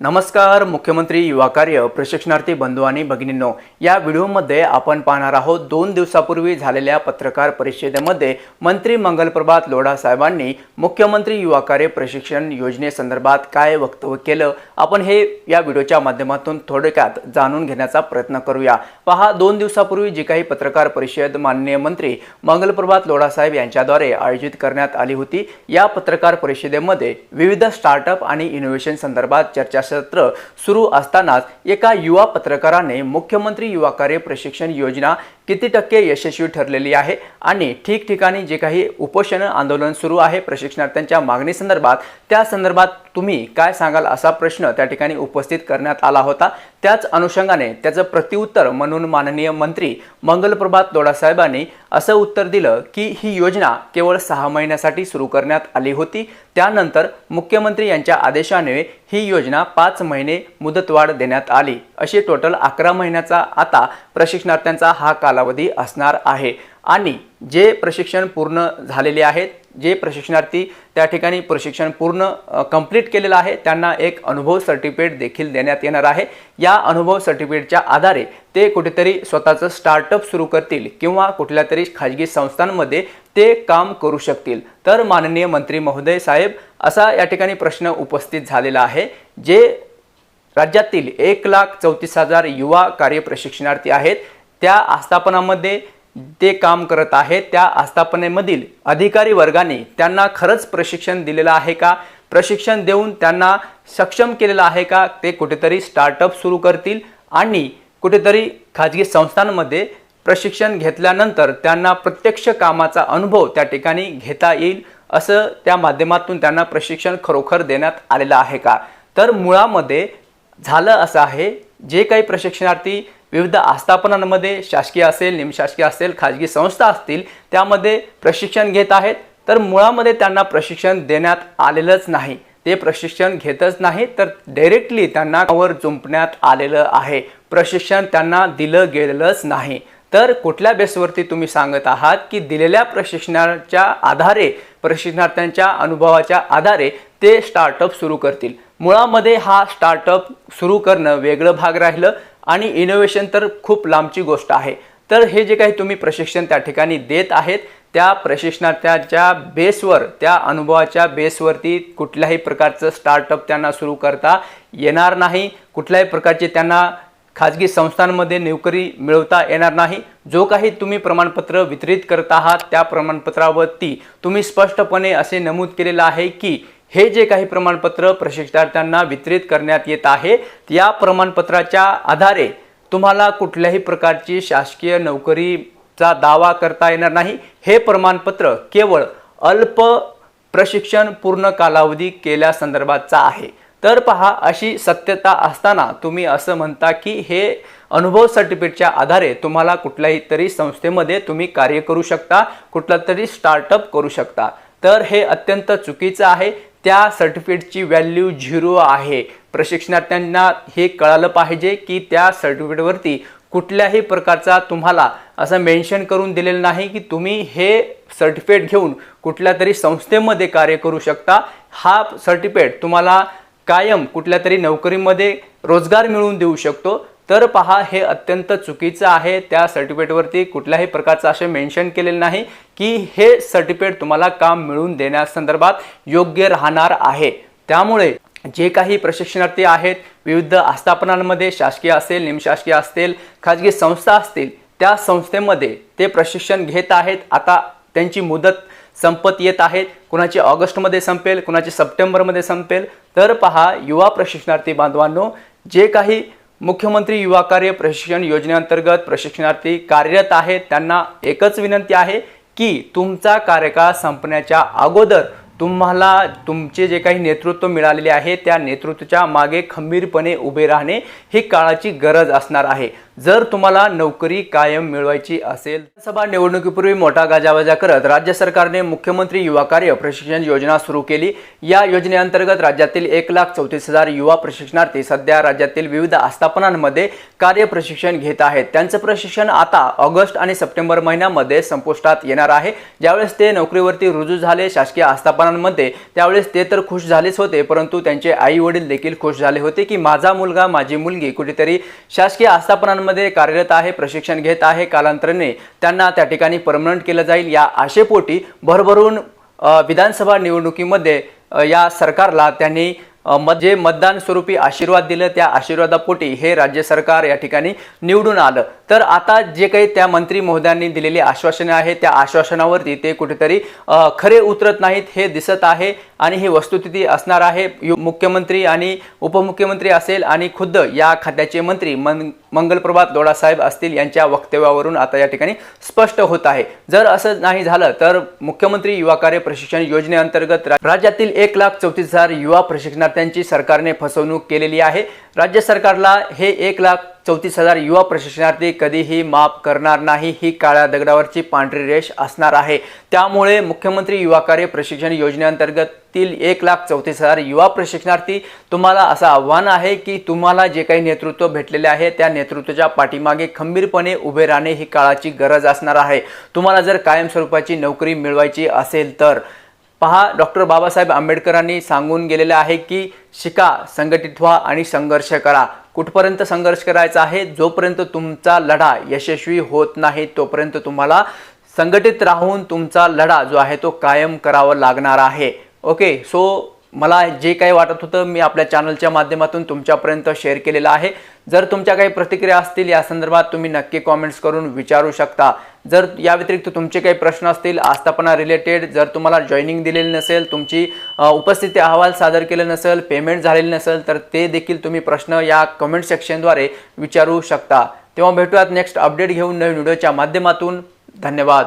नमस्कार मुख्यमंत्री युवा कार्य प्रशिक्षणार्थी बंधू आणि भगिनींनो. या व्हिडिओमध्ये आपण पाहणार आहोत दोन दिवसापूर्वी झालेल्या पत्रकार परिषदेमध्ये मंत्री मंगलप्रभात लोढा साहेबांनी मुख्यमंत्री युवा कार्य प्रशिक्षण योजनेसंदर्भात काय वक्तव्य केलं आपण हे या व्हिडिओच्या माध्यमातून थोडक्यात जाणून घेण्याचा प्रयत्न करूया. पहा दोन दिवसापूर्वी जी काही पत्रकार परिषद माननीय मंत्री मंगलप्रभात लोढा साहेब यांच्याद्वारे आयोजित करण्यात आली होती या पत्रकार परिषदेमध्ये विविध स्टार्टअप आणि इनोव्हेशन संदर्भात चर्चा सत्र सुरू असतानाच एका युवा पत्रकाराने मुख्यमंत्री युवा कार्य प्रशिक्षण योजना किती टक्के यशस्वी ठरलेली आहे? आणि ठिकठिकाणी जे काही उपोषण आंदोलन सुरू आहे प्रशिक्षणार्थ्यांच्या मागणीसंदर्भात त्या संदर्भात तुम्ही काय सांगाल असा प्रश्न त्या ठिकाणी उपस्थित करण्यात आला होता. त्याच अनुषंगाने त्याचं प्रत्युत्तर म्हणून माननीय मंत्री मंगलप्रभात दोडासाहेबांनी असं उत्तर दिलं की ही योजना केवळ सहा महिन्यासाठी सुरू करण्यात आली होती. त्यानंतर मुख्यमंत्री यांच्या आदेशाने ही योजना पाच महिने मुदतवाढ देण्यात आली. अशी टोटल अकरा महिन्याचा आता प्रशिक्षणार्थ्यांचा हा काल कालावधी असणार आहे. आणि जे प्रशिक्षण पूर्ण झालेले आहेत जे प्रशिक्षणार्थी त्या ठिकाणी प्रशिक्षण पूर्ण कंप्लीट केलेलं आहे त्यांना एक अनुभव सर्टिफिकेट देखील देण्यात येणार आहे. या अनुभव सर्टिफिकेटच्या आधारे ते कुठेतरी स्वतःचं स्टार्टअप सुरू करतील किंवा कुठल्या तरी खाजगी संस्थांमध्ये ते काम करू शकतील. तर माननीय मंत्री महोदय साहेब असा या ठिकाणी प्रश्न उपस्थित झालेला आहे जे राज्यातील एक लाख चौतीस हजार युवा कार्य प्रशिक्षणार्थी आहेत त्या आस्थापनामध्ये ते काम करत आहेत. त्या आस्थापनेमधील अधिकारी वर्गाने त्यांना खरंच प्रशिक्षण दिलेलं आहे का? प्रशिक्षण देऊन त्यांना सक्षम केलेलं आहे का? ते कुठेतरी स्टार्टअप सुरू करतील आणि कुठेतरी खाजगी संस्थांमध्ये प्रशिक्षण घेतल्यानंतर त्यांना प्रत्यक्ष कामाचा अनुभव त्या ठिकाणी घेता येईल असं त्या माध्यमातून त्यांना प्रशिक्षण खरोखर देण्यात आलेलं आहे का? तर मुळामध्ये झालं असं आहे. जे काही प्रशिक्षणार्थी विविध आस्थापनांमध्ये शासकीय असेल निमशासकीय असेल खाजगी संस्था असतील त्यामध्ये प्रशिक्षण घेत आहेत. तर मुळामध्ये त्यांना प्रशिक्षण देण्यात आलेलंच नाही. ते प्रशिक्षण घेतच नाही तर डायरेक्टली त्यांना वर जुंपण्यात आलेलं आहे. प्रशिक्षण त्यांना दिलं गेलेलंच नाही. तर कुठल्या बेसवरती तुम्ही सांगत आहात की दिलेल्या प्रशिक्षणाच्या आधारे प्रशिक्षणार्थ्यांच्या अनुभवाच्या आधारे ते स्टार्टअप सुरू करतील. मुळामध्ये हा स्टार्टअप सुरू करणं वेगळं भाग राहिलं आणि इनोव्हेशन तर खूप लांबची गोष्ट आहे. तर हे जे काही तुम्ही प्रशिक्षण त्या ठिकाणी देत आहेत त्या प्रशिक्षणार्थ्याच्या बेसवर त्या अनुभवाच्या बेसवरती कुठल्याही प्रकारचं स्टार्टअप त्यांना सुरू करता येणार नाही. कुठल्याही प्रकारचे त्यांना खाजगी संस्थांमध्ये नोकरी मिळवता येणार नाही. जो काही तुम्ही प्रमाणपत्र वितरित करत आहात त्या प्रमाणपत्रावरती तुम्ही स्पष्टपणे असे नमूद केलेलं आहे की हे जे काही प्रमाणपत्र प्रशिक्षणार्थ्यांना वितरित करण्यात येत आहे या प्रमाणपत्राच्या आधारे तुम्हाला कुठल्याही प्रकारची शासकीय नोकरीचा दावा करता येणार नाही. हे प्रमाणपत्र केवळ अल्प प्रशिक्षण पूर्ण कालावधी केल्यासंदर्भातचा आहे. तर पहा अशी सत्यता असताना तुम्ही असं म्हणता की हे अनुभव सर्टिफिकेटच्या आधारे तुम्हाला कुठल्याही तरी संस्थेमध्ये तुम्ही कार्य करू शकता कुठला तरी स्टार्टअप करू शकता. तर हे अत्यंत चुकीचं आहे. त्या सर्टिफिकेटची व्हॅल्यू झिरो आहे. प्रशिक्षणार्थ्यांना हे कळालं पाहिजे की त्या सर्टिफिकेटवरती कुठल्याही प्रकारचा तुम्हाला असं मेन्शन करून दिलेलं नाही की तुम्ही हे सर्टिफिकेट घेऊन कुठल्या तरी संस्थेमध्ये कार्य करू शकता. हा सर्टिफिकेट तुम्हाला कायम कुठल्या तरी नोकरीमध्ये रोजगार मिळवून देऊ शकतो. तर पहा हे अत्यंत चुकीचं आहे. त्या सर्टिफिकेटवरती कुठल्याही प्रकारचं असं मेन्शन केलेलं नाही की हे सर्टिफिकेट तुम्हाला काम मिळवून देण्यासंदर्भात योग्य राहणार आहे. त्यामुळे जे काही प्रशिक्षणार्थी आहेत विविध आस्थापनांमध्ये शासकीय असेल निमशासकीय असतील खाजगी संस्था असतील त्या संस्थेमध्ये ते प्रशिक्षण घेत आहेत. आता त्यांची मुदत संपत येत आहेत कुणाची ऑगस्टमध्ये संपेल कुणाची सप्टेंबरमध्ये संपेल. तर पहा युवा प्रशिक्षणार्थी बांधवांनो जे काही मुख्यमंत्री युवा कार्य प्रशिक्षण योजनेअंतर्गत प्रशिक्षणार्थी कार्यरत आहेत. त्यांना एकच विनंती आहे की तुमचा कार्यकाळ संपण्याच्या अगोदर तुम्हाला तुमचे जे काही नेतृत्व मिळालेले आहे त्या नेतृत्वाच्या मागे खंबीरपणे उभे राहणे ही काळाची गरज असणार आहे. जर तुम्हाला नोकरी कायम मिळवायची असेल सभा निवडणुकीपूर्वी मोठा गाजावाजा करत राज्य सरकारने मुख्यमंत्री युवा कार्य प्रशिक्षण योजना सुरू केली. या योजनेअंतर्गत राज्यातील एक लाख चौतीस हजार युवा प्रशिक्षणार्थी सध्या राज्यातील विविध आस्थापनांमध्ये कार्य प्रशिक्षण घेत आहेत. त्यांचं प्रशिक्षण आता ऑगस्ट आणि सप्टेंबर महिन्यामध्ये संपुष्टात येणार आहे. ज्यावेळेस ते नोकरीवरती रुजू झाले शासकीय आस्थापनांमध्ये त्यावेळेस ते तर खुश झालेच होते परंतु त्यांचे आई वडील देखील खुश झाले होते की माझा मुलगा माझी मुलगी कुठेतरी शासकीय आस्थापनांमध्ये कार्यरत आहे प्रशिक्षण घेत आहे कालांतराने त्यांना त्या ठिकाणी परमनंट केलं जाईल. या आशेपोटी भरभरून विधानसभा निवडणुकीमध्ये या सरकारला त्यांनी मत जे मतदान स्वरूपी आशीर्वाद दिलं त्या आशीर्वादापोटी हे राज्य सरकार या ठिकाणी निवडून आलं. तर आता जे काही त्या मंत्री महोदयांनी दिलेली आश्वासने आहेत त्या आश्वासनावरती ते कुठेतरी खरे उतरत नाहीत हे दिसत आहे आणि ही वस्तुस्थिती असणार आहे. यु- मुख्यमंत्री आणि उपमुख्यमंत्री असेल आणि खुद्द या खात्याचे मंत्री मन मंगलप्रभात दोडासाहेब असतील यांच्या वक्तव्यावरून आता या ठिकाणी स्पष्ट होत आहे. जर असं नाही झालं तर मुख्यमंत्री युवा कार्य प्रशिक्षण योजनेअंतर्गत राज्यातील एक लाख चौतीस हजार युवा प्रशिक्षणार्थ्यांची सरकारने फसवणूक केलेली आहे. राज्य सरकारला हे एक लाख चौतीस हजार युवा प्रशिक्षणार्थी कधीही माफ करणार नाही ही काळ्या दगडावरची पांढरी रेष असणार आहे. त्यामुळे मुख्यमंत्री युवा कार्य प्रशिक्षण योजनेअंतर्गततील एक लाख चौतीस हजार युवा प्रशिक्षणार्थी तुम्हाला असं आव्हान आहे की तुम्हाला जे काही नेतृत्व भेटलेले आहे त्या नेतृत्वाच्या पाठीमागे खंबीरपणे उभे राहणे ही काळाची गरज असणार आहे. तुम्हाला जर कायमस्वरूपाची नोकरी मिळवायची असेल तर पहा डॉक्टर बाबासाहेब आंबेडकरांनी सांगून गेलेले आहे की शिका संघटित व्हा आणि संघर्ष करा. कुठपर्यंत संघर्ष करायचा आहे जोपर्यंत तुमचा लढा यशस्वी होत नाही तोपर्यंत तुम्हाला संघटित राहून तुमचा लढा जो आहे तो कायम करावा लागणार आहे. ओके सो मला जे काही वाटत होतं मी आपल्या चॅनलच्या माध्यमातून तुमच्यापर्यंत शेअर केलेलं आहे. जर तुमच्या काही प्रतिक्रिया असतील या संदर्भात तुम्ही नक्की कॉमेंट्स करून विचारू शकता. जर या व्यतिरिक्त तुमचे काही प्रश्न असतील आस्थापना रिलेटेड जर तुम्हाला जॉईनिंग दिलेली नसेल तुमची उपस्थिती अहवाल सादर केलं नसेल पेमेंट झालेलं नसेल तर ते देखील तुम्ही प्रश्न या कमेंट सेक्शनद्वारे विचारू शकता. तेव्हा भेटूयात नेक्स्ट अपडेट घेऊन नवीन व्हिडिओच्या माध्यमातून. धन्यवाद.